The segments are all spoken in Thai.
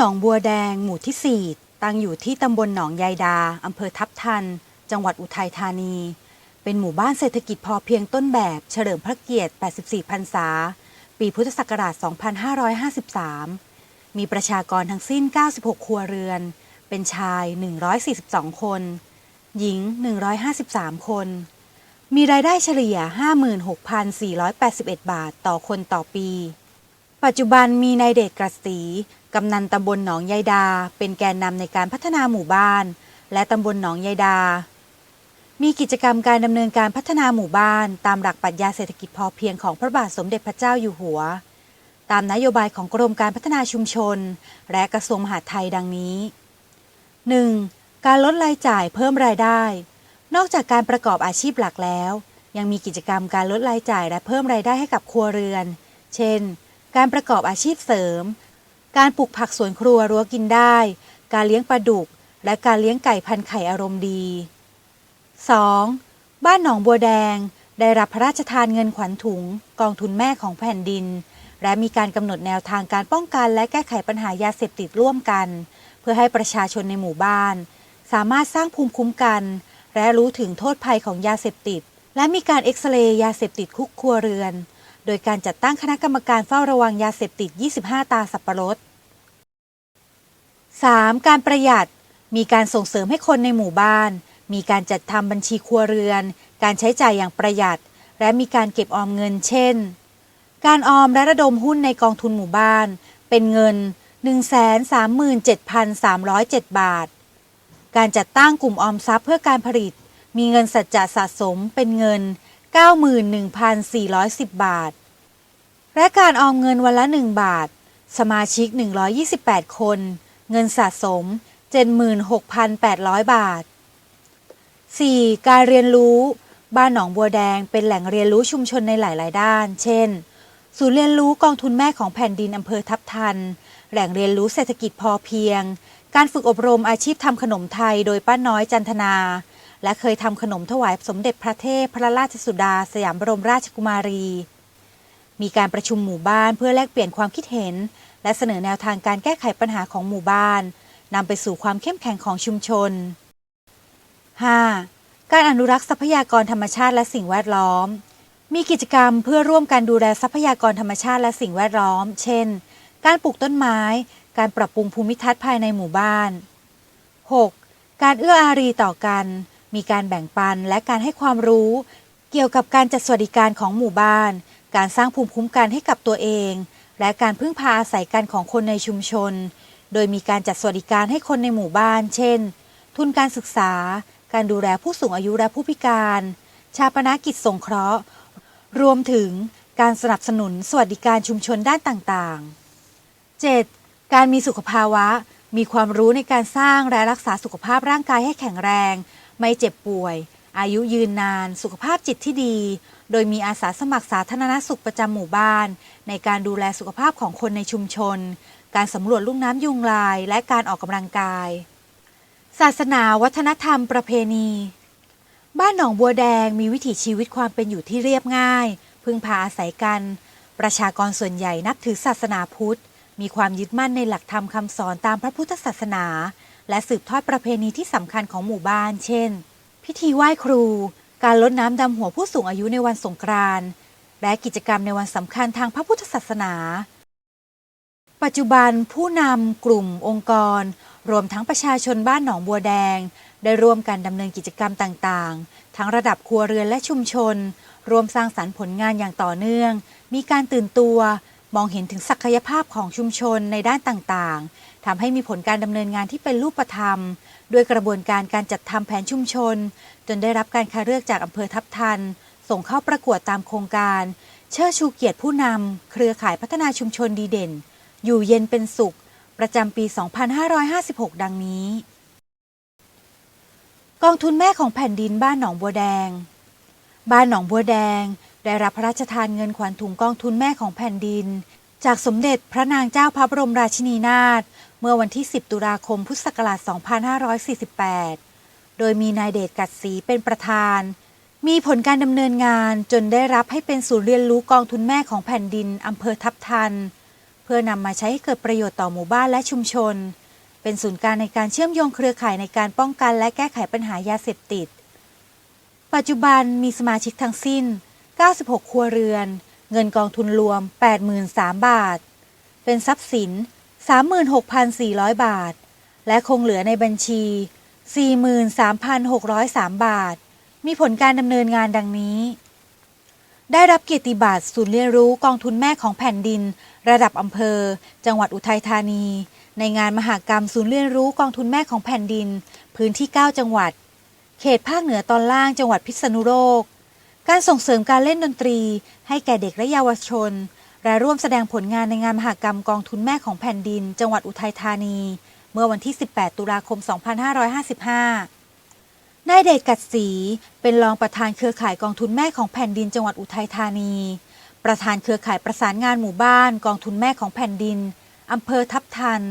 หนองบัวแดง หมู่ที่ 4 ตั้งอยู่ที่ตำบลหนองยายดา อำเภอทับทัน จังหวัดอุทัยธานี เป็นหมู่บ้านเศรษฐกิจพอเพียงต้นแบบ เฉลิมพระเกียรติ 84 พรรษา ปีพุทธศักราช 2553 มีประชากรทั้งสิ้น 96 ครัวเรือน เป็นชาย 142 คน หญิง 153 คน มีรายได้เฉลี่ย 56,481 บาทต่อคนต่อปี ปัจจุบันมีนายเดชกระสีกำนันตำบลหนองยายดา เป็นแกนนำในการพัฒนาหมู่บ้าน และตำบลหนองยายดา มีกิจกรรมการดำเนินการพัฒนาหมู่บ้าน ตามหลักปรัชญาเศรษฐกิจพอเพียงของพระบาทสมเด็จพระเจ้าอยู่หัว ตามนโยบายของกรมการพัฒนาชุมชน และกระทรวงมหาดไทยดังนี้ 1. การลดรายจ่ายเพิ่มรายได้ นอกจากการประกอบอาชีพหลักแล้ว ยังมีกิจกรรมการลดรายจ่ายและเพิ่มรายได้ให้กับครัวเรือน เช่น การประกอบอาชีพเสริม การปลูกผักสวนครัวรั้วกินได้ การเลี้ยงปลาดุก และการเลี้ยงไก่พันไข่อารมณ์ดี 2. บ้านหนองบัวแดงได้รับพระราชทานเงินขวัญถุง กองทุนแม่ของแผ่นดิน และมีการกำหนดแนวทางการป้องกันและแก้ไขปัญหายาเสพติดร่วมกัน เพื่อให้ประชาชนในหมู่บ้าน สามารถสร้างภูมิคุ้มกัน และรู้ถึงโทษภัยของยาเสพติด และมีการเอ็กซเรย์ยาเสพติดคุกครัวเรือน โดยการจัดตั้งคณะกรรมการเฝ้าระวังยาเสพติด 25 ตาสับปะรด 3. การประหยัด มีการส่งเสริมให้คนในหมู่บ้าน มีการจัดทำบัญชีครัวเรือน การใช้จ่ายอย่างประหยัด และมีการเก็บออมเงิน เช่น การออมและระดมหุ้นในกองทุนหมู่บ้าน เป็นเงิน 137,307 บาท การจัดตั้งกลุ่มออมทรัพย์เพื่อการผลิต มีเงินสัจจะสะสมเป็นเงิน 91,410 บาท และการออมเงินวันละ 1 บาท สมาชิก 128 คน เงินสะสม 76,800 บาท 4. การเรียนรู้ บ้านหนองบัวแดงเป็นแหล่งเรียนรู้ชุมชนในหลาย ๆ ด้าน เช่น ศูนย์เรียนรู้กองทุนแม่ของแผ่นดินอำเภอทับทัน แหล่งเรียนรู้เศรษฐกิจพอเพียง การฝึกอบรมอาชีพทำขนมไทยโดยป้าน้อยจันทนา และเคยทำขนมถวายสมเด็จพระเทพพระราชสุดา สยามบรมราชกุมารี มีการประชุมหมู่บ้านเพื่อแลกเปลี่ยนความคิดเห็น และเสนอแนวทางการแก้ไขปัญหาของหมู่บ้านนำไปสู่ความเข้มแข็งของชุมชน 5. การอนุรักษ์ทรัพยากรธรรมชาติและสิ่งแวดล้อม มีกิจกรรมเพื่อร่วมกันดูแลทรัพยากรธรรมชาติและสิ่งแวดล้อม เช่น การปลูกต้นไม้ การปรับปรุงภูมิทัศน์ภายในหมู่บ้าน 6. การเอื้ออารีต่อกัน มีการแบ่งปันและการให้ความรู้ เกี่ยวกับการจัดสวัสดิการของหมู่บ้าน การสร้างภูมิคุ้มกันให้กับตัวเอง และการพึ่งพาอาศัยกันของคนในชุมชน โดยมีการจัดสวัสดิการให้คนในหมู่บ้าน เช่น ทุนการศึกษา การดูแลผู้สูงอายุและผู้พิการ ชาปนกิจสงเคราะห์ รวมถึงการสนับสนุนสวัสดิการชุมชนด้านต่างๆ 7. การมีสุขภาวะ มีความรู้ในการสร้างและรักษาสุขภาพร่างกายให้แข็งแรง ไม่เจ็บป่วย อายุยืนนาน สุขภาพจิตที่ดี โดยมีอาสาสมัครสาธารณสุขประจำหมู่บ้าน ในการดูแลสุขภาพของคนในชุมชน การสำรวจลุ่มน้ำยุงลาย และการออกกำลังกาย ศาสนาวัฒนธรรมประเพณี บ้านหนองบัวแดงมีวิถีชีวิตความเป็นอยู่ที่เรียบง่าย พึ่งพาอาศัยกัน ประชากรส่วนใหญ่นับถือศาสนาพุทธมีความยึดมั่นในหลักธรรมคำสอนตามพระพุทธศาสนา และสืบทอดประเพณีที่สำคัญของหมู่บ้าน เช่น พิธีไหว้ครู การลดน้ำดำหัวผู้สูงอายุในวันสงกรานต์และกิจกรรมในวันสำคัญทางพระพุทธศาสนา ปัจจุบันผู้นำกลุ่มองค์กร รวมทั้งประชาชนบ้านหนองบัวแดง ได้ร่วมกันดำเนินกิจกรรมต่างๆ ทั้งระดับครัวเรือนและชุมชน รวมสร้างสรรค์ผลงานอย่างต่อเนื่อง มีการตื่นตัว มองเห็นถึงศักยภาพของชุมชนในด้านต่างๆ ทำให้มีผลการดำเนินงานที่เป็นรูปธรรม ด้วยกระบวนการการจัดทำแผนชุมชน จนได้รับการคัดเลือกจากอำเภอทับทัน ส่งเข้าประกวดตามโครงการ เชิดชูเกียรติผู้นำเครือข่ายพัฒนาชุมชนดีเด่น อยู่เย็นเป็นสุข ประจำปี 2556 ดังนี้ กองทุนแม่ของแผ่นดินบ้านหนองบัวแดง บ้านหนองบัวแดง ได้รับพระราชทานเงินขวัญถุงกองทุนแม่ของแผ่นดิน จากสมเด็จพระนางเจ้าพระบรมราชินีนาถเมื่อวันที่ 10 ตุลาคมพุทธศักราช 2548 โดยมีนายเดชกัดศรีเป็นประธาน มีผลการดำเนินงานจนได้รับให้เป็นศูนย์เรียนรู้กองทุนแม่ของแผ่นดินอำเภอทับทัน เพื่อนำมาใช้ให้เกิดประโยชน์ต่อหมู่บ้านและชุมชน เป็นศูนย์กลางในการเชื่อมโยงเครือข่ายในการป้องกันและแก้ไขปัญหายาเสพติด ปัจจุบันมีสมาชิกทั้งสิ้น 96 ครัวเรือน เงินกองทุนรวม 83,000 บาท เป็นทรัพย์สิน 36,400 บาท และคงเหลือในบัญชี 43,603 บาท มีผลการดำเนินงานดังนี้ ได้รับเกียรติบัตรศูนย์เรียนรู้กองทุนแม่ของแผ่นดิน ระดับอำเภอ จังหวัดอุทัยธานี ในงานมหากรรมศูนย์เรียนรู้กองทุนแม่ของแผ่นดิน พื้นที่ 9 จังหวัด เขตภาคเหนือตอนล่างจังหวัดพิษณุโลก การส่งเสริมการเล่นดนตรี ให้แก่เด็กและเยาวชน และร่วมแสดงผลงานในงานมหากรรมกองทุนแม่ของแผ่นดิน จังหวัดอุทัยธานี เมื่อวันที่ 18 ตุลาคม 2555 นายเดชกัดศรีเป็นรองประธานเครือข่ายกองทุนแม่ของแผ่นดินจังหวัดอุทัยธานี ประธานเครือข่ายประสานงานหมู่บ้าน กองทุนแม่ของแผ่นดินอำเภอทับทัน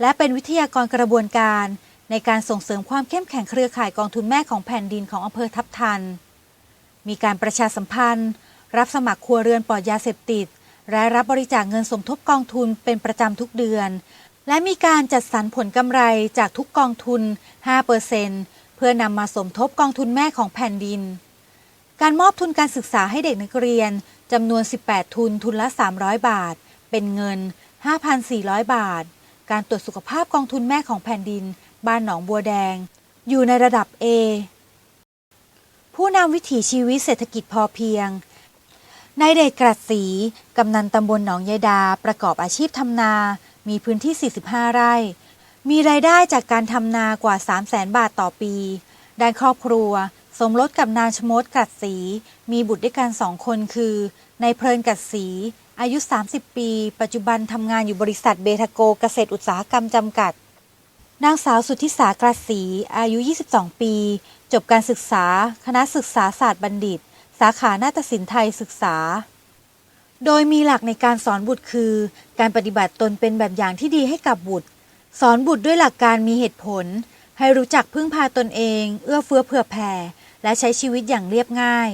และเป็นวิทยากรกระบวนการ ในการส่งเสริมความเข้มแข็งเครือข่ายกองทุนแม่ของแผ่นดินของอำเภอทับทัน มีการประชาสัมพันธ์ รับสมัครครัวเรือนปลอดยาเสพติด และรับบริจาคเงินสมทบกองทุนเป็นประจำทุกเดือน และมีการจัดสรรผลกำไรจากทุกกองทุน 5%เพื่อนำมาสมทบกองทุนแม่ของแผ่นดิน การมอบทุนการศึกษาให้เด็กนักเรียนจำนวน 18 ทุนทุนละ 300 บาท เป็นเงิน 5,400 บาท การตรวจสุขภาพกองทุนแม่ของแผ่นดิน บ้านหนองบัวแดง อยู่ในระดับ A ผู้นำวิถีชีวิตเศรษฐกิจพอเพียงนายเดชกรัดศรีกำนันตำบลหนองยายดา ประกอบอาชีพทำนา มีพื้นที่ 45 ไร่ มีรายได้จากการทำนากว่า 3 0 0แสนบาทต่อปี ด้านครอบครัว สมรสกับนางชมดกัดศรีมีบุตรด้วยกันสองคนคือนายเพลินกัดศรีอายุ 30 ปี ปัจจุบันทำงานอยู่บริษัทเบทาโกเกษตรอุตสาหกรรมจำกัด นางสาวสุทธิสากระศรีอายุ 22 ปี จบการศึกษา คณะศึกษาศาสตร์บัณฑิต สาขานาฏศิลป์ไทยศึกษา โดยมีหลักในการสอนบุตรคือ การปฏิบัติตนเป็นแบบอย่างที่ดีให้กับบุตร สอนบุตรด้วยหลักการมีเหตุผล ให้รู้จักพึ่งพาตนเอง เอื้อเฟื้อเผื่อแผ่ และใช้ชีวิตอย่างเรียบง่าย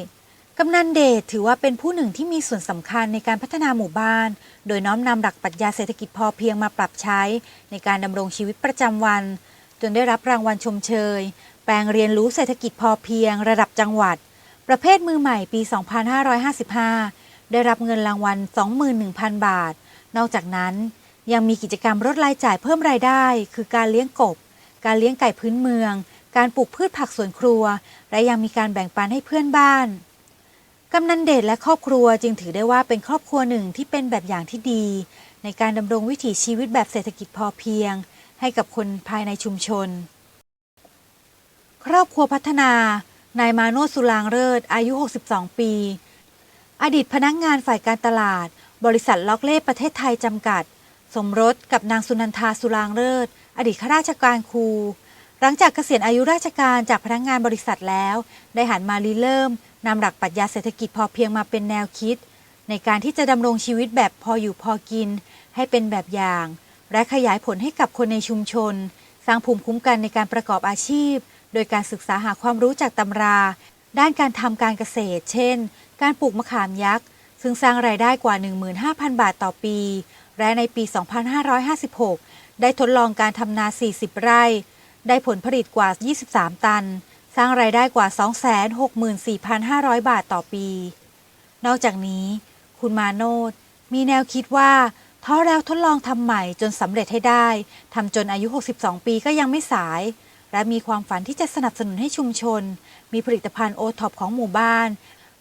กำนันเดชถือว่าเป็นผู้หนึ่งที่มีส่วนสำคัญในการพัฒนาหมู่บ้าน โดยน้อมนำหลักปรัชญาเศรษฐกิจพอเพียงมาปรับใช้ ในการดำรงชีวิตประจำวัน จนได้รับรางวัลชมเชย แปลงเรียนรู้เศรษฐกิจพอเพียง ระดับจังหวัด ประเภทมือใหม่ปี 2555 ได้รับเงินรางวัล 21,000 บาท นอกจากนั้น ยังมีกิจกรรมลดรายจ่ายเพิ่มรายได้ คือการเลี้ยงกบ การเลี้ยงไก่พื้นเมือง การปลูกพืชผักสวนครัว และยังมีการแบ่งปันให้เพื่อนบ้าน กำนันเดชและครอบครัวจึงถือได้ว่าเป็นครอบครัวหนึ่งที่เป็นแบบอย่างที่ดี ในการดำรงวิถีชีวิตแบบเศรษฐกิจพอเพียง ให้กับคนภายในชุมชน ครอบครัวพัฒนา นายมาโนสุรางเลิศอายุ 62 ปี อดีตพนักงานฝ่ายการตลาด บริษัทล็อกเล่ประเทศไทยจำกัด สมรสกับนางสุนันทาสุรางเลิศอดีตข้าราชการครูหลังจากเกษียณอายุราชการจากพนักงานบริษัทแล้ว ได้หันมาริเริ่ม นำหลักปรัชญาเศรษฐกิจพอเพียงมาเป็นแนวคิด ในการที่จะดำรงชีวิตแบบพออยู่พอกิน ให้เป็นแบบอย่าง และขยายผลให้กับคนในชุมชน สร้างภูมิคุ้มกันในการประกอบอาชีพ โดยการศึกษาหาความรู้จากตำรา ด้านการทำการเกษตร เช่น การปลูกมะขามยักษ์ซึ่งสร้างรายได้กว่า 15,000 บาทต่อปี และในปี 2556 ได้ทดลองการทำนา 40 ไร่ ได้ผลผลิตกว่า 23 ตัน สร้างรายได้กว่า 264,500 บาทต่อปี นอกจากนี้ คุณมาโนดมีแนวคิดว่าท้อแล้วทดลองทำใหม่จนสำเร็จให้ได้ทำจนอายุ 62 ปีก็ยังไม่สาย และมีความฝันที่จะสนับสนุนให้ชุมชน มีผลิตภัณฑ์โอท็อปของหมู่บ้าน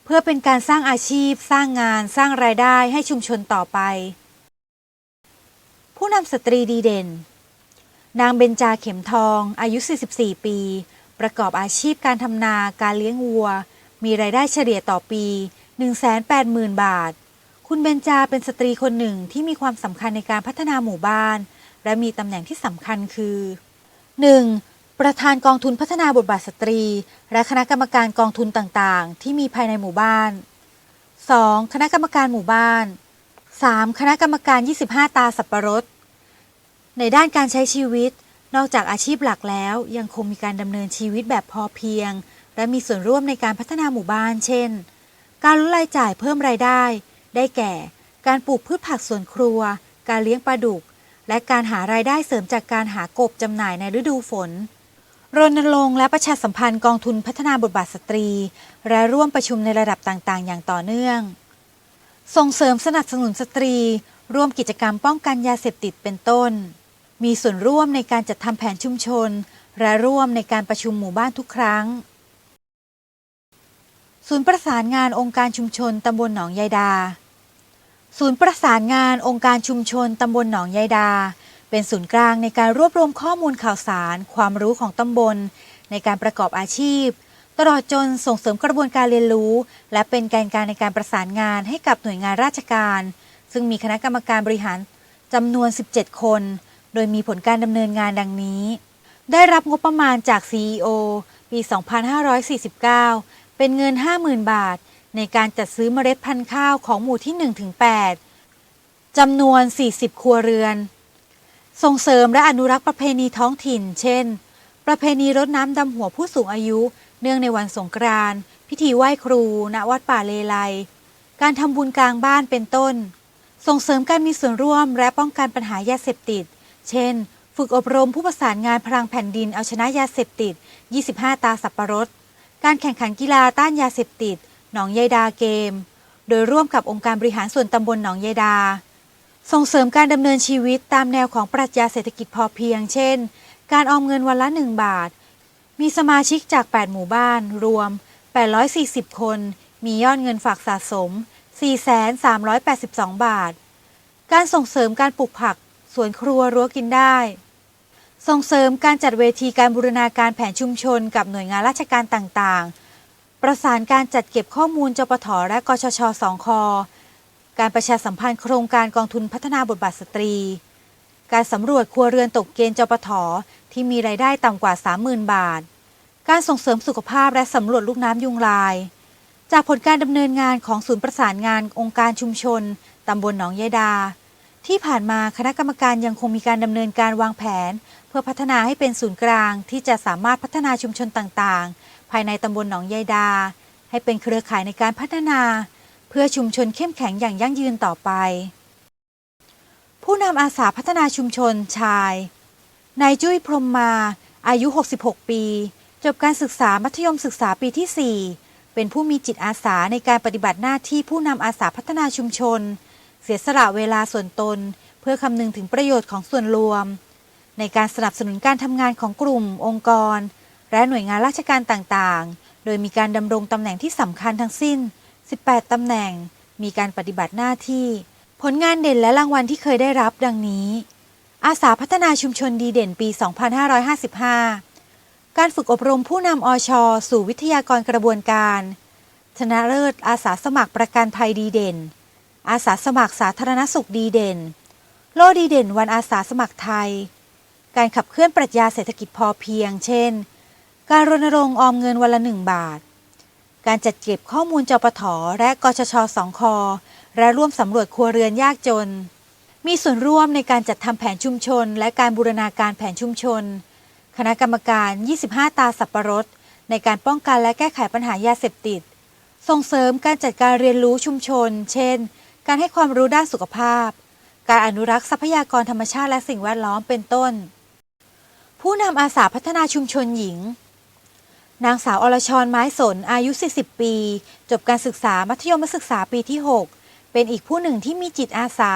เพื่อเป็นการสร้างอาชีพ สร้างงาน สร้างรายได้ให้ชุมชนต่อไป ผู้นำสตรีดีเด่น นางเบญจาเข็มทอง อายุ 44 ปี ประกอบอาชีพการทำนาการเลี้ยงวัว มีรายได้เฉลี่ยต่อปี 180,000 บาท คุณเบญจาเป็นสตรีคนหนึ่งที่มีความสำคัญในการพัฒนาหมู่บ้าน และมีตำแหน่งที่สำคัญคือ 1. ประธานกองทุนพัฒนาบทบาทสตรี และคณะกรรมการกองทุนต่างๆ ที่มีภายในหมู่บ้าน 2. คณะกรรมการหมู่บ้าน 3. คณะกรรมการ 25 ตาสับปะรด ในด้านการใช้ชีวิต นอกจากอาชีพหลักแล้วยังคงมีการดำเนินชีวิตแบบพอเพียง และมีส่วนร่วมในการพัฒนาหมู่บ้าน เช่น การลดรายจ่ายเพิ่มรายได้ ได้แก่ การปลูกพืชผักสวนครัว การเลี้ยงปลาดุก และการหารายได้เสริมจากการหากบจำหน่ายในฤดูฝน รณรงค์และประชาสัมพันธ์กองทุนพัฒนาบทบาทสตรี และร่วมประชุมในระดับต่างๆ อย่างต่อเนื่อง ส่งเสริมสนับสนุนสตรี ร่วมกิจกรรมป้องกันยาเสพติดเป็นต้น มีส่วนร่วมในการจัดทำแผนชุมชน และร่วมในการประชุมหมู่บ้านทุกครั้ง ศูนย์ประสานงานองค์การชุมชนตำบลหนองยายดา ศูนย์ประสานงานองค์การชุมชนตำบลหนองยายดา เป็นศูนย์กลางในการรวบรวมข้อมูลข่าวสาร ความรู้ของตำบล ในการประกอบอาชีพ ตลอดจนส่งเสริมกระบวนการเรียนรู้ และเป็นแกนกลารในการประสานงานให้กับหน่วยงานราชการ ซึ่งมีคณะกรรมการบริหารจำนวน 17 คน โดยมีผลการดำเนินงานดังนี้ ได้รับงบประมาณจาก CEO ปี 2549 เป็นเงิน 50,000 บาท ในการจัดซื้อเมล็ดพันธุ์ข้าวของหมู่ที่ 1-8จำนวน 40 ครัวเรือน ส่งเสริมและอนุรักษ์ประเพณีท้องถิ่น เช่น ประเพณีรดน้ำดำหัวผู้สูงอายุ เนื่องในวันสงกรานต์พิธีไหว้ครู ณ วัดป่าเลไลการทำบุญกลางบ้านเป็นต้น ส่งเสริมการมีส่วนร่วมและป้องกันปัญหายาเสพติด เช่น ฝึกอบรมผู้ประสานงานพลังแผ่นดินเอาชนะยาเสพติด 25 ตาสับปะรด การแข่งขันกีฬาต้านยาเสพติด หนองยายดาเกม โดยร่วมกับองค์การบริหารส่วนตำบลหนองยายดา ส่งเสริมการดำเนินชีวิตตามแนวของปรัชญาเศรษฐกิจพอเพียง เช่น การออมเงินวันละ 1 บาท มีสมาชิกจาก 8 หมู่บ้านรวม 840 คน มียอดเงินฝากสะสม 4,382 บาท การส่งเสริมการปลูกผัก สวนครัวรั้วกินได้ ส่งเสริมการจัดเวทีการบูรณาการแผนชุมชน กับหน่วยงานราชการต่างๆ ประสานการจัดเก็บข้อมูลจปทและกชชสองคอการประชาสัมพันธ์โครงการกองทุนพัฒนาบทบาทสตรี การสำรวจครัวเรือนตกเกณฑ์จปทที่มีรายได้ต่ำกว่า 30,000 บาท การส่งเสริมสุขภาพและสำรวจลูกน้ำยุงลาย จากผลการดำเนินงานของศูนย์ประสานงานองค์การชุมชนตำบลหนองยายดา ที่ผ่านมาคณะกรรมการยังคงมีการดำเนินการวางแผน เพื่อพัฒนาให้เป็นศูนย์กลาง ที่จะสามารถพัฒนาชุมชนต่างๆ ภายในตำบลหนองยายดา ให้เป็นเครือข่ายในการพัฒนา เพื่อชุมชนเข้มแข็งอย่างยั่งยืนต่อไป ผู้นำอาสาพัฒนาชุมชนชายนายจุ้ยพรมมา อายุ 66 ปี จบการศึกษามัธยมศึกษาปีที่ 4 เป็นผู้มีจิตอาสาในการปฏิบัติหน้าที่ผู้นำอาสาพัฒนาชุมชน เสียสละเวลาส่วนตน เพื่อคำนึงถึงประโยชน์ของส่วนรวม ในการสนับสนุนการทำงานของกลุ่ม องค์กร และหน่วยงานราชการต่างๆ โดยมีการดำรงตำแหน่งที่สำคัญทั้งสิ้น 18 ตำแหน่ง มีการปฏิบัติหน้าที่ ผลงานเด่นและรางวัลที่เคยได้รับดังนี้ อาสาพัฒนาชุมชนดีเด่นปี 2555 การฝึกอบรมผู้นำอชสู่วิทยากรกระบวนการ ชนะเลิศอาสาสมัครประกันภัยดีเด่น อาสาสมัครสาธารณสุขดีเด่น โลดีเด่นวันอาสาสมัครไทย การขับเคลื่อนปรัชญาเศรษฐกิจพอเพียง เช่น การรณรงค์ออมเงินวันละหนึ่งบาท การจัดเก็บข้อมูลจปทและกชชสองคอ และร่วมสำรวจครัวเรือนยากจน มีส่วนร่วมในการจัดทำแผนชุมชน และการบูรณาการแผนชุมชน คณะกรรมการ 25 ตาสับปะรดในการป้องกันและแก้ไขปัญหายาเสพติด ส่งเสริมการจัดการเรียนรู้ชุมชน เช่น การให้ความรู้ด้านสุขภาพ การอนุรักษ์ทรัพยากรธรรมชาติและสิ่งแวดล้อมเป็นต้น ผู้นำอาสาพัฒนาชุมชนหญิง นางสาวอรชรไม้สนอายุ 40 ปี จบการศึกษามัธยมศึกษาปีที่ 6 เป็นอีกผู้หนึ่งที่มีจิตอาสา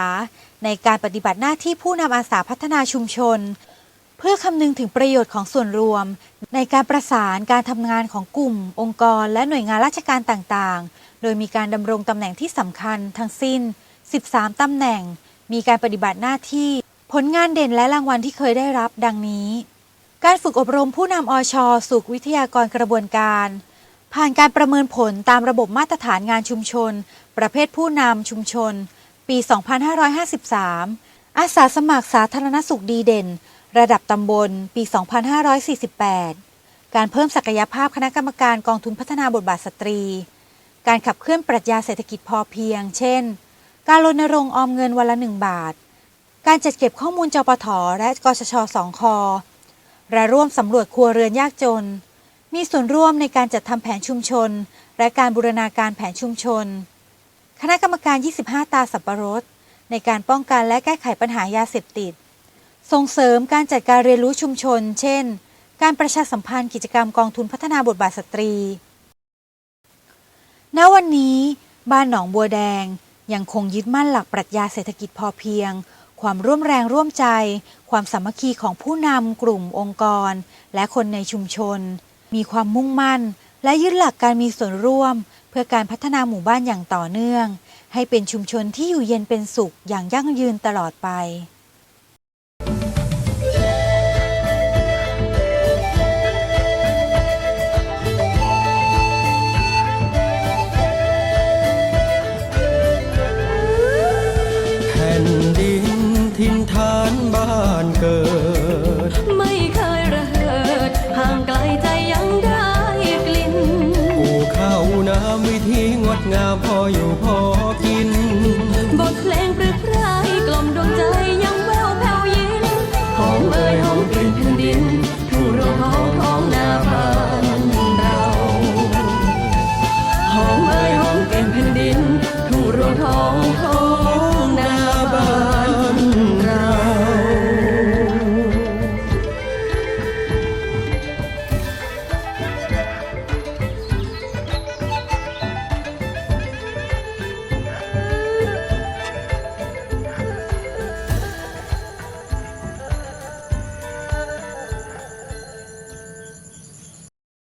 ในการปฏิบัติหน้าที่ผู้นำอาสาพัฒนาชุมชน เพื่อคำนึงถึงประโยชน์ของส่วนรวม ในการประสานการทำงานของกลุ่ม องค์กร และหน่วยงานราชการต่างๆ โดยมีการดำรงตำแหน่งที่สำคัญทั้งสิ้น 13 ตำแหน่ง มีการปฏิบัติหน้าที่ ผลงานเด่นและรางวัลที่เคยได้รับดังนี้ การฝึกอบรมผู้นำอชสู่วิทยากรกระบวนการ ผ่านการประเมินผลตามระบบมาตรฐานงานชุมชน ประเภทผู้นำชุมชน ปี 2553 อาสาสมัครสาธารณสุขดีเด่น ระดับตำบล ปี 2548 การเพิ่มศักยภาพคณะกรรมการกองทุนพัฒนาบทบาทสตรี การขับเคลื่อนปรัชญาเศรษฐกิจพอเพียง เช่น การรณรงค์ออมเงินวันละหนึ่งบาท การจัดเก็บข้อมูลจปทและกชชสองคและร่วมสำรวจครัวเรือนยากจน มีส่วนร่วมในการจัดทำแผนชุมชน และการบูรณาการแผนชุมชน คณะกรรมการ 25 ตาสับปะรด ในการป้องกันและแก้ไขปัญหายาเสพติด ส่งเสริมการจัดการเรียนรู้ชุมชน เช่น การประชาสัมพันธ์กิจกรรมกองทุนพัฒนาบทบาทสตรี ณวันนี้บ้านหนองบัวแดงยังคงยึดมั่นหลักปรัชญาเศรษฐกิจพอเพียง ความร่วมแรงร่วมใจ ความสามัคคีของผู้นำกลุ่มองค์กร และคนในชุมชน มีความมุ่งมั่น และยึดหลักการมีส่วนร่วม เพื่อการพัฒนาหมู่บ้านอย่างต่อเนื่อง ให้เป็นชุมชนที่อยู่เย็นเป็นสุขอย่างยั่งยืนตลอดไป